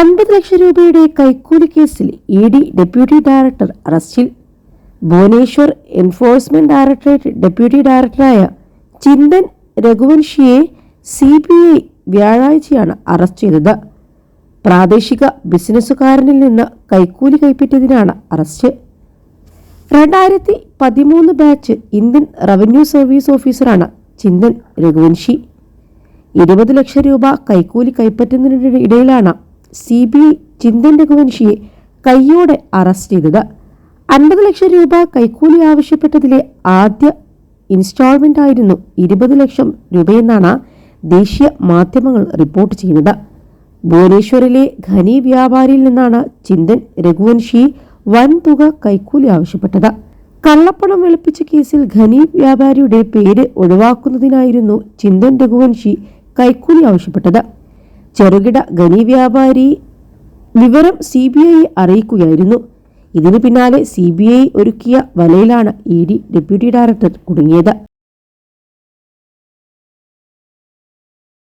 അൻപത് ലക്ഷം രൂപയുടെ കൈക്കൂലി കേസിൽ ഇ ഡി ഡെപ്യൂട്ടി ഡയറക്ടർ അറസ്റ്റിൽ. ഭുവനേശ്വർ എൻഫോഴ്സ്മെന്റ് ഡയറക്ടറേറ്റ് ഡെപ്യൂട്ടി ഡയറക്ടറായ ചിന്തൻ രഘുവൻഷിയെ സി ബി ഐ വ്യാഴാഴ്ചയാണ് അറസ്റ്റ് ചെയ്തത്. പ്രാദേശിക ബിസിനസ്സുകാരനിൽ നിന്ന് കൈക്കൂലി കൈപ്പറ്റിയതിനാണ് അറസ്റ്റ്. രണ്ടായിരത്തി പതിമൂന്ന് ബാച്ച് ഇന്ത്യൻ റവന്യൂ സർവീസ് ഓഫീസറാണ് ചിന്തൻ രഘുവൻഷി ഇരുപത് ലക്ഷം രൂപ കൈക്കൂലി കൈപ്പറ്റുന്നതിനിടയിലാണ് സി ബി ഐ ചിന്തൻ രഘുവൻഷിയെ കൈയോടെ അറസ്റ്റ് ചെയ്തത്. അൻപത് ലക്ഷം രൂപ കൈക്കൂലി ആവശ്യപ്പെട്ടതിലെ ആദ്യ ഇൻസ്റ്റാൾമെന്റ് ആയിരുന്നു ഇരുപത് ലക്ഷം രൂപയെന്നാണ് ദേശീയ മാധ്യമങ്ങൾ റിപ്പോർട്ട് ചെയ്യുന്നത്. ഭുവനേശ്വറിലെ ഖനി വ്യാപാരിയിൽ നിന്നാണ് ചിന്തൻ രഘുവൻഷി വൻതുക കൈക്കൂലി ആവശ്യപ്പെട്ടത്. കള്ളപ്പണം വെളുപ്പിച്ച കേസിൽ ഖനി വ്യാപാരിയുടെ പേര് ഒഴിവാക്കുന്നതിനായിരുന്നു ചിന്തൻ രഘുവൻഷി കൈക്കൂലി ആവശ്യപ്പെട്ടത്. ചെറുകിട ഖനി വ്യാപാരി വിവരം സി ബി ഐ അറിയിക്കുകയായിരുന്നു. ഇതിനു പിന്നാലെ സി ബി ഐ ഒരുക്കിയ വലയിലാണ് ഇ ഡി ഡെപ്യൂട്ടി ഡയറക്ടർ കുടുങ്ങിയത്.